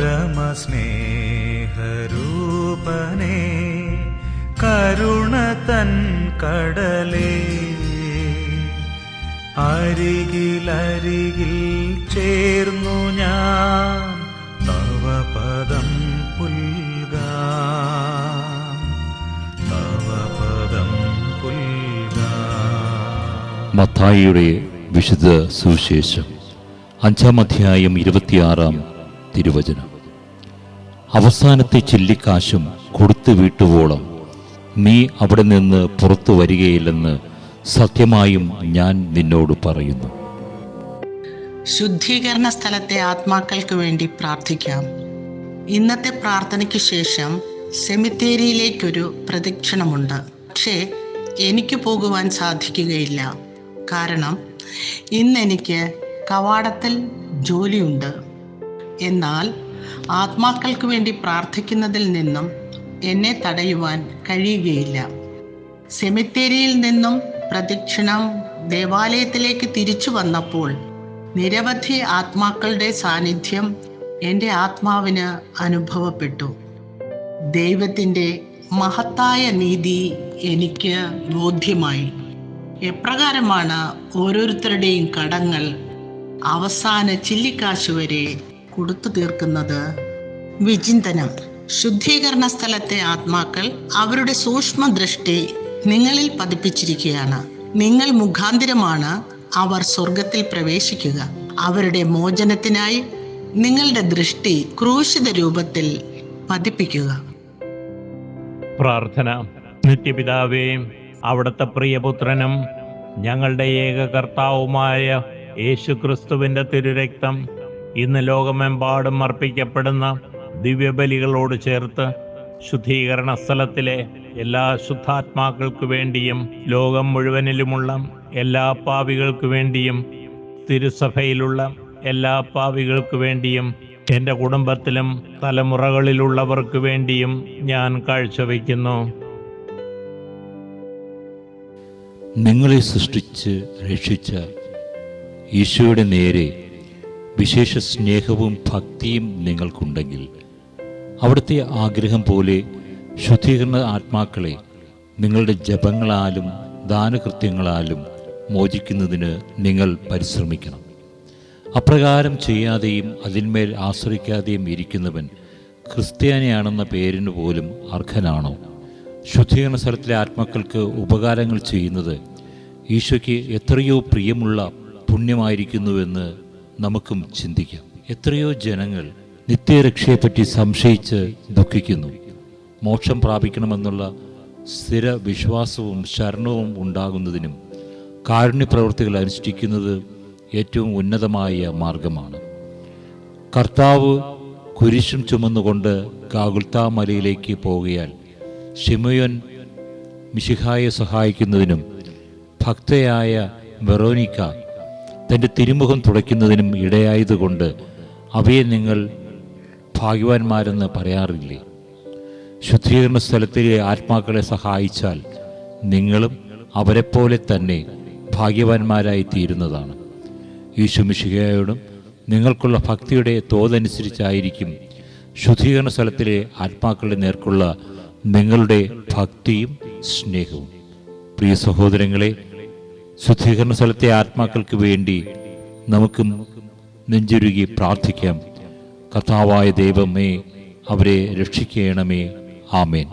പരമസ്നേഹരൂപനേ കരുണ തൻ കടലേ. അരികിലരികിൽ ചേർന്നു ഞാൻ തവപദം തവപദം തവ പദം മത്തായിയുടെ വിശുദ്ധ സുവിശേഷം അഞ്ചാം അധ്യായം ഇരുപത്തിയാറാം തിരുവചനം. അവസാനത്തെ ചില്ലിക്കാശും കൊടുത്തു വീട്ടുവോളം നീ അവിടെ നിന്ന് പുറത്തു വരികയില്ലെന്ന് സത്യമായും ഞാൻ നിന്നോട് പറയുന്നു. ശുദ്ധീകരണ സ്ഥലത്തെ ആത്മാക്കൾക്ക് വേണ്ടി പ്രാർത്ഥിക്കാം. ഇന്നത്തെ പ്രാർത്ഥനയ്ക്ക് ശേഷം സെമിത്തേരിയിലേക്കൊരു പ്രദക്ഷിണമുണ്ട്. പക്ഷേ എനിക്ക് പോകുവാൻ സാധിക്കുകയില്ല. കാരണം ഇന്നെനിക്ക് കവാടത്തിൽ ജോലിയുണ്ട്. എന്നാൽ ആത്മാക്കൾക്ക് വേണ്ടി പ്രാർത്ഥിക്കുന്നതിൽ നിന്നും എന്നെ തടയുവാൻ കഴിയുകയില്ല. സെമിത്തേരിയിൽ നിന്നും പ്രദക്ഷിണം ദേവാലയത്തിലേക്ക് തിരിച്ചു വന്നപ്പോൾ നിരവധി ആത്മാക്കളുടെ സാന്നിധ്യം എന്റെ ആത്മാവിന് അനുഭവപ്പെട്ടു. ദൈവത്തിന്റെ മഹത്തായ നീതി എനിക്ക് ബോധ്യമായി. എപ്രകാരമാണ് ഓരോരുത്തരുടെയും കടങ്ങൾ അവസാന ചില്ലിക്കാശ് വരെ കൊടുത്തു തീർക്കുന്നത് വിചിന്തനം. ശുദ്ധീകരണ സ്ഥലത്തെ ആത്മാക്കൾ അവരുടെ സൂക്ഷ്മ ദൃഷ്ടി നിങ്ങളിൽ പതിപ്പിച്ചിരിക്കുകയാണ്. നിങ്ങൾ മുഖാന്തിരമാണ് അവർ സ്വർഗത്തിൽ പ്രവേശിക്കുക. അവരുടെ മോചനത്തിനായി നിങ്ങളുടെ ദൃഷ്ടി ക്രൂശിത രൂപത്തിൽ പതിപ്പിക്കുക. പ്രാർത്ഥന. നിത്യപിതാവേ അവിടുത്തെ പ്രിയപുത്രനും ഞങ്ങളുടെ ഏക കർത്താവുമായ യേശു ക്രിസ്തുവിന്റെ തിരുരക്തം ഇന്ന് ലോകമെമ്പാടും അർപ്പിക്കപ്പെടുന്ന ദിവ്യബലികളോട് ചേർത്ത് ശുദ്ധീകരണ സ്ഥലത്തിലെ എല്ലാ ശുദ്ധാത്മാക്കൾക്കു വേണ്ടിയും ലോകം മുഴുവനിലുമുള്ള എല്ലാ പാവികൾക്ക് വേണ്ടിയും തിരുസഭയിലുള്ള എല്ലാ പാവികൾക്ക് വേണ്ടിയും എന്റെ കുടുംബത്തിലും തലമുറകളിലുള്ളവർക്ക് വേണ്ടിയും ഞാൻ കാഴ്ചവെക്കുന്നു നിങ്ങളെ സൃഷ്ടിച്ച് രക്ഷിച്ച ഈശോയുടെ നേരെ വിശേഷ സ്നേഹവും ഭക്തിയും നിങ്ങൾക്കുണ്ടെങ്കിൽ അവിടുത്തെ ആഗ്രഹം പോലെ ശുദ്ധീകരണ ആത്മാക്കളെ നിങ്ങളുടെ ജപങ്ങളാലും ദാനകൃത്യങ്ങളാലും മോചിക്കുന്നതിന് നിങ്ങൾ പരിശ്രമിക്കണം. അപ്രകാരം ചെയ്യാതെയും അതിന്മേൽ ആശ്രയിക്കാതെയും ഇരിക്കുന്നവൻ ക്രിസ്ത്യാനിയാണെന്ന പേരിന് പോലും അർഹനാണോ? ശുദ്ധീകരണ സ്ഥലത്തിലെ ആത്മാക്കൾക്ക് ഉപകാരങ്ങൾ ചെയ്യുന്നത് ഈശോയ്ക്ക് എത്രയോ പ്രിയമുള്ള പുണ്യമായിരിക്കുന്നുവെന്ന് നമുക്കും ചിന്തിക്കാം. എത്രയോ ജനങ്ങൾ നിത്യരക്ഷയെപ്പറ്റി സംശയിച്ച് ദുഃഖിക്കുന്നു. മോക്ഷം പ്രാപിക്കണമെന്നുള്ള സ്ഥിര വിശ്വാസവും ശരണവും ഉണ്ടാകുന്നതിനും കാരുണ്യപ്രവൃത്തികൾ അനുഷ്ഠിക്കുന്നത് ഏറ്റവും ഉന്നതമായ മാർഗമാണ്. കർത്താവ് കുരിശും ചുമന്നുകൊണ്ട് കാകുൽത്താ മലയിലേക്ക് പോവുകയാൽ ഷിമയോൻ മിശിഹായെ സഹായിക്കുന്നതിനും ഭക്തയായ വെറോനിക്ക തന്റെ തിരുമുഖം തുടയ്ക്കുന്നതിനും ഇടയായതുകൊണ്ട് അവയെ നിങ്ങൾ ഭാഗ്യവാന്മാരെന്ന് പറയാറില്ലേ? ശുദ്ധീകരണ സ്ഥലത്തിലെ ആത്മാക്കളെ സഹായിച്ചാൽ നിങ്ങളും അവരെപ്പോലെ തന്നെ ഭാഗ്യവാന്മാരായി തീരുന്നതാണ് ഈശുമിഷികയോടും നിങ്ങൾക്കുള്ള ഭക്തിയുടെ തോതനുസരിച്ചായിരിക്കും ശുദ്ധീകരണ സ്ഥലത്തിലെ ആത്മാക്കളുടെ നേർക്കുള്ള നിങ്ങളുടെ ഭക്തിയും സ്നേഹവും. പ്രിയ സഹോദരങ്ങളെ ശുദ്ധീകരണ സ്ഥലത്തെ ആത്മാക്കൾക്ക് വേണ്ടി നമുക്കും നെഞ്ചുരുകി പ്രാർത്ഥിക്കാം. കർത്താവായ ദൈവമേ അവരെ രക്ഷിക്കണമേ. ആമേൻ.